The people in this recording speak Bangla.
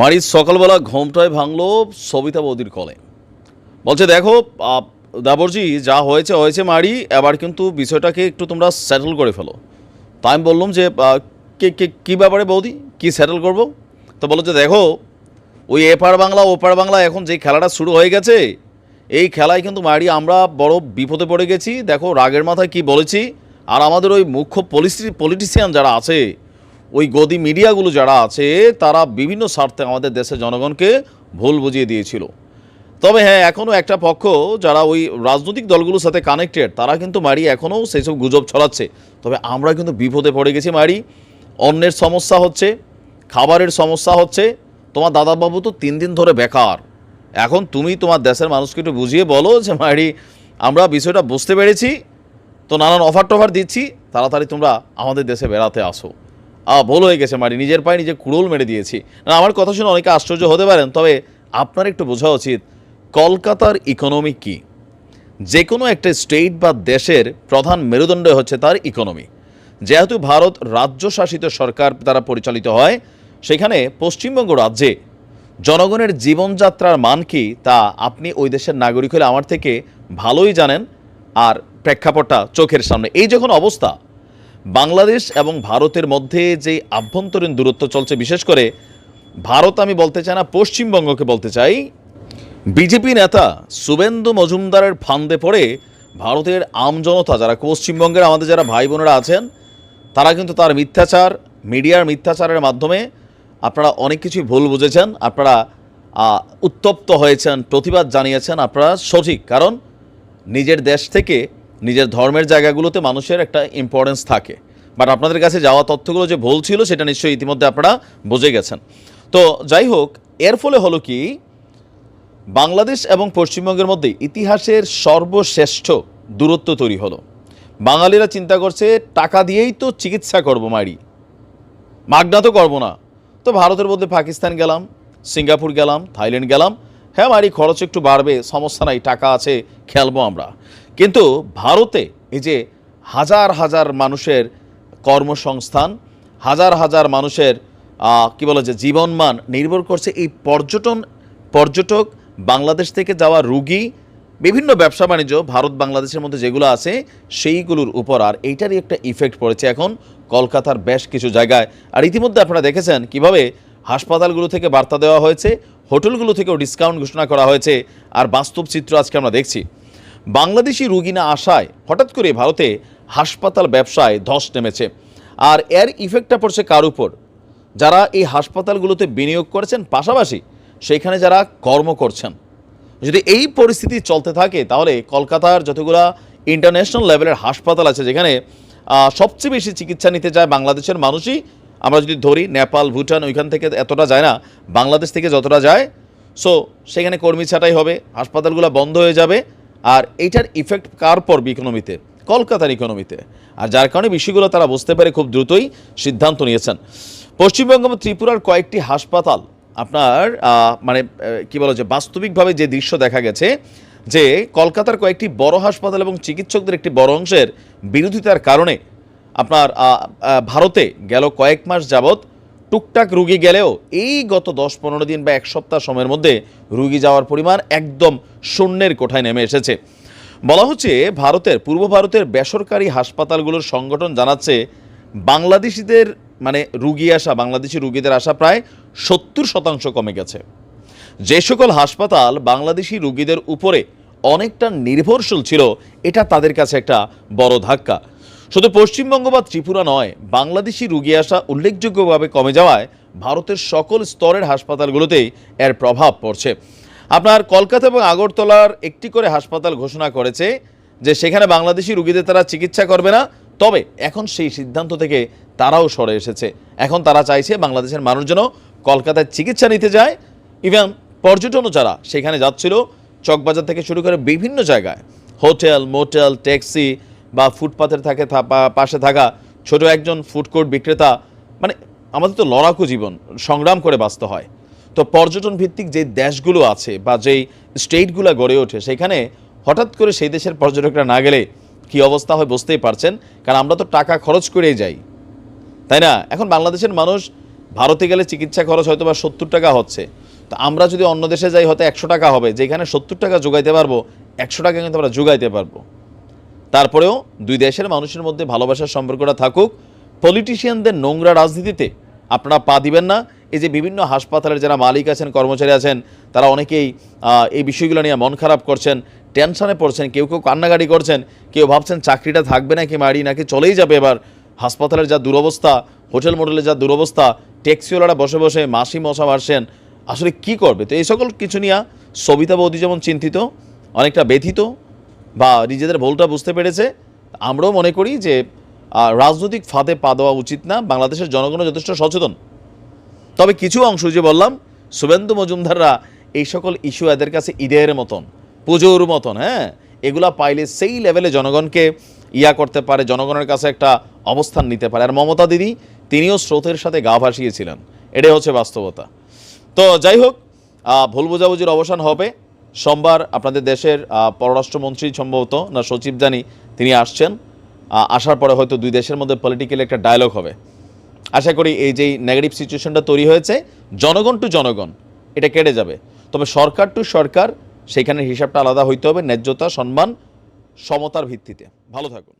মারির সকালবেলা ঘোমটায় ভাঙলো সবিতা বৌদির কলে। বলছে, দেখো দাবরজি, যা হয়েছে হয়েছে মারি, এবার কিন্তু বিষয়টাকে একটু তোমরা সেটেল করে ফেলো। তাই আমি বললাম যে কে কে, কী ব্যাপারে বৌদি? কী সেটেল করব? তো বলো যে, দেখো, ওই এপার বাংলা, ওপার বাংলা, এখন যে খেলাটা শুরু হয়ে গেছে, এই খেলায় কিন্তু মারি, আমরা বড় বিপদে পড়ে গেছি। দেখো, রাগের মাথায় কি বলেছি? আর আমাদের ওই মুখ্য পলিসি পলিটিশিয়ান যারা আছে ওই গদি মিডিয়াগুলো যারা আছে, তারা বিভিন্ন স্বার্থে আমাদের দেশের জনগণকে ভুল বুঝিয়ে দিয়েছিল। তবে হ্যাঁ এখনও একটা পক্ষ যারা ওই রাজনৈতিক দলগুলোর সাথে কানেক্টেড তারা কিন্তু মারি এখনও সেই সব গুজব ছড়াচ্ছে। তবে আমরা কিন্তু বিপদে পড়ে গেছি মারি। অন্যের সমস্যা হচ্ছে, খাবারের সমস্যা হচ্ছে, তোমার দাদাবাবু তো তিন দিন ধরে বেকার। এখন তুমি তোমার দেশের মানুষকে একটু বুঝিয়ে বলো যে মারি, আমরা বিষয়টা বুঝতে পেরেছি, তো নানান অফার টফার দিচ্ছি, তাড়াতাড়ি তোমরা আমাদের দেশে বেড়াতে আসো। ভুল হয়ে গেছে মারি, নিজের পায়ে নিজে কুড়োল মেরে দিয়েছি। না, আমার কথা শুনে অনেকে আশ্চর্য হতে পারেন, তবে আপনার একটু বোঝা উচিত, কলকাতার ইকোনমি কি? যে কোনো একটা স্টেট বা দেশের প্রধান মেরুদণ্ড হচ্ছে তার ইকোনমি যেহেতু ভারত রাজ্য শাসিত সরকার দ্বারা পরিচালিত হয়, সেখানে পশ্চিমবঙ্গ রাজ্যে জনগণের জীবনযাত্রার মান কি, তা আপনি ওই দেশের নাগরিক হলে আমার থেকে ভালোই জানেন, আর প্রেক্ষাপটটা চোখের সামনে। এই যখন অবস্থা বাংলাদেশ এবং ভারতের মধ্যে যে আভ্যন্তরীণ দূরত্ব চলছে, বিশেষ করে ভারত, আমি বলতে চাই না, পশ্চিমবঙ্গকে বলতে চাই, বিজেপি নেতা শুভেন্দু মজুমদারের ফান্দে পড়ে ভারতের আমজনতা যারা পশ্চিমবঙ্গের আমাদের যারা ভাই বোনেরা আছেন, তারা কিন্তু তার মিথ্যাচার, মিডিয়ার মিথ্যাচারের মাধ্যমে আপনারা অনেক কিছুই ভুল বুঝেছেন, আপনারা উত্তপ্ত হয়েছেন, প্রতিবাদ জানিয়েছেন, আপনারা সঠিক। কারণ নিজের দেশ থেকে নিজের ধর্মের জায়গাগুলোতে মানুষের একটা ইম্পর্টেন্স থাকে। বাট আপনাদের কাছে যাওয়া তথ্যগুলো যে ভুল ছিল, সেটা নিশ্চয়ই ইতিমধ্যে আপনারা বুঝে গেছেন। তো যাই হোক, এর ফলে হলো কি, বাংলাদেশ এবং পশ্চিমবঙ্গের মধ্যে ইতিহাসের সর্বশ্রেষ্ঠ দূরত্ব তৈরি হলো। বাঙালিরা চিন্তা করছে, টাকা দিয়েই তো চিকিৎসা করব মারি। মাগনা তো করব না। তো ভারতের মধ্যে পাকিস্তান গেলাম, সিঙ্গাপুর গেলাম, থাইল্যান্ড গেলাম। হ্যাঁ মারি, খরচ একটু বাড়বে, সমস্যা নাই, টাকা আছে, খেলব আমরা। কিন্তু ভারতে এই যে হাজার হাজার মানুষের কর্মসংস্থান, হাজার হাজার মানুষের কি বলে যে জীবনমান নির্ভর করছে এই পর্যটন, পর্যটক, বাংলাদেশ থেকে যাওয়া রুগী, বিভিন্ন ব্যবসা বাণিজ্য, ভারত, বাংলাদেশের মধ্যে যেগুলো আছে সেইগুলোর উপর আর এইটারই একটা ইফেক্ট পড়েছে এখন কলকাতার বেশ কিছু জায়গায়। আর ইতিমধ্যে আপনারা দেখেছেন কীভাবে হাসপাতালগুলো থেকে বার্তা দেওয়া হয়েছে, হোটেলগুলো থেকেও ডিসকাউন্ট ঘোষণা করা হয়েছে, আর বাস্তব চিত্র আজকে আমরা দেখছি। বাংলাদেশি রুগী না আসায় হঠাৎ করে ভারতে হাসপাতাল ব্যবসায় ধস নেমেছে। আর এর ইফেক্টটা পড়ছে কার উপর? যারা এই হাসপাতালগুলোতে বিনিয়োগ করেছেন, পাশাপাশি সেইখানে যারা কর্ম করছেন। যদি এই পরিস্থিতি চলতে থাকে, তাহলে কলকাতার যতগুলা ইন্টারন্যাশনাল লেভেলের হাসপাতাল আছে, যেখানে সবচেয়ে বেশি চিকিৎসা নিতে যায় বাংলাদেশের মানুষই, আমরা যদি ধরি নেপাল, ভুটান, ওইখান থেকে এতটা যায় না, বাংলাদেশ থেকে যতটা যায় সো সেখানে কর্মী ছাঁটাই হবে, হাসপাতালগুলো বন্ধ হয়ে যাবে আর এইটার ইফেক্ট কার পড়বে ইকোনমিতে কলকাতার ইকোনমিতে আর যার কারণে বিষয়গুলো তারা বুঝতে পেরে খুব দ্রুতই সিদ্ধান্ত নিয়েছেন। পশ্চিমবঙ্গ এবং ত্রিপুরার কয়েকটি হাসপাতাল, আপনার মানে কি বলা যে, বাস্তবিকভাবে যে দৃশ্য দেখা গেছে, যে কলকাতার কয়েকটি বড় হাসপাতাল এবং চিকিৎসকদের একটি বড় অংশের বিরোধিতার কারণে আপনার ভারতে গেল কয়েক মাস যাবৎ টুকটাক রুগী গেলেও এই গত দশ পনেরো দিন বা এক সপ্তাহ সময়ের মধ্যে রুগী যাওয়ার পরিমাণ একদম শূন্যের কোঠায় নেমে এসেছে। বলা হচ্ছে ভারতের, পূর্ব ভারতের বেসরকারি হাসপাতালগুলোর সংগঠন জানাচ্ছে, বাংলাদেশিদের মানে রুগী আসা, বাংলাদেশি রুগীদের আসা প্রায় সত্তর শতাংশ কমে গেছে। যে সকল হাসপাতাল বাংলাদেশি রুগীদের উপরে অনেকটা নির্ভরশীল ছিল, এটা তাদের কাছে একটা বড় ধাক্কা। শুধু পশ্চিমবঙ্গ বা ত্রিপুরা নয়, বাংলাদেশি রুগী আসা উল্লেখযোগ্যভাবে কমে যাওয়ায় ভারতের সকল স্তরের হাসপাতালগুলোতেই এর প্রভাব পড়ছে। আপনার কলকাতা এবং আগরতলার একটি করে হাসপাতাল ঘোষণা করেছে যে সেখানে বাংলাদেশি রুগীদের তারা চিকিৎসা করবে না, তবে এখন সেই সিদ্ধান্ত থেকে তারাও সরে এসেছে। এখন তারা চাইছে বাংলাদেশের মানুষজন কলকাতায় চিকিৎসা নিতে যায়। ইভেন পর্যটনও যারা সেখানে যাচ্ছিল, চকবাজার থেকে শুরু করে বিভিন্ন জায়গায়, হোটেল, মোটেল, ট্যাক্সি বা ফুটপাথের থাকে পাশে থাকা ছোট একজন ফুডকোর্ট বিক্রেতা মানে আমাদের তো লড়াকু জীবন, সংগ্রাম করে বাঁচতে হয়। তো পর্যটন ভিত্তিক যে দেশগুলো আছে বা যেই স্টেটগুলো গড়ে ওঠে, সেখানে হঠাৎ করে সেই দেশের পর্যটকরা না গেলে কি অবস্থা হয় বুঝতেই পারছেন? কারণ আমরা তো টাকা খরচ করেই যাই। তাই না? এখন বাংলাদেশের মানুষ ভারতে গেলে চিকিৎসা খরচ হয়তো বা সত্তর টাকা হচ্ছে। তো আমরা যদি অন্য দেশে যাই, হয়তো একশো টাকা হবে। যেখানে সত্তর টাকা যোগাইতে পারব, একশো টাকা কিন্তু আমরা যোগাইতে পারব। তারপরেও দুই দেশের মানুষের মধ্যে ভালোবাসার সম্পর্কটা থাকুক। পলিটিশিয়ানদের নোংরা রাজনীতিতে আপনারা পা দিবেন না। এই যে বিভিন্ন হাসপাতালের যারা মালিক আছেন, কর্মচারী আছেন, তারা অনেকেই এই বিষয়গুলো নিয়ে মন খারাপ করছেন টেনশনে পড়ছেন, কেউ কেউ কান্নাকাটি করছেন, কেউ ভাবছেন চাকরিটা থাকবে নাকি মারি, নাকি চলেই যাবে এবার। হাসপাতালের যা দুরবস্থা, হোটেল মোটেলের যা দুরবস্থা, ট্যাক্সিওয়ালারা বসে বসে মাসি মশা মারছেন, আসলে কি করবে? তো এই সকল কিছু নিয়ে সবিতা বৌদি যেমন চিন্তিত, অনেকটা ব্যথিত বা নিজেদের ভুলটা বুঝতে পেরেছে, আমরাও মনে করি যে রাজনৈতিক ফাঁদে পা দেওয়া উচিত না, বাংলাদেশের জনগণও যথেষ্ট সচেতন। তবে কিছু অংশ যে বললাম, শুভেন্দু মজুমদাররা এই সকল ইস্যু এদের কাছে ঈদের মতন, পুজোর মতন হ্যাঁ এগুলা পাইলে সেই লেভেলে জনগণকে ইয়া করতে পারে, জনগণের কাছে একটা অবস্থান নিতে পারে। আর মমতা দিদি, তিনিও স্রোতের সাথে গা ভাসিয়েছিলেন। এটাই হচ্ছে বাস্তবতা। তো যাই হোক ভুল বোঝাবুঝির অবসান হবে। সোমবার আপনাদের দেশের পররাষ্ট্রমন্ত্রী সম্ভবত, না সচিব জানি, তিনি আসছেন। আসার পরে হয়তো দুই দেশের মধ্যে পলিটিক্যাল একটা ডায়লগ হবে। আশা করি এই যেই নেগেটিভ সিচুয়েশনটা তৈরি হয়েছে, জনগণ টু জনগণ, এটা কেটে যাবে। তবে সরকার টু সরকার সেখানে হিসাবটা আলাদা হইতে হবে, ন্যায্যতা, সম্মান, সমতার ভিত্তিতে। ভালো থাকুন।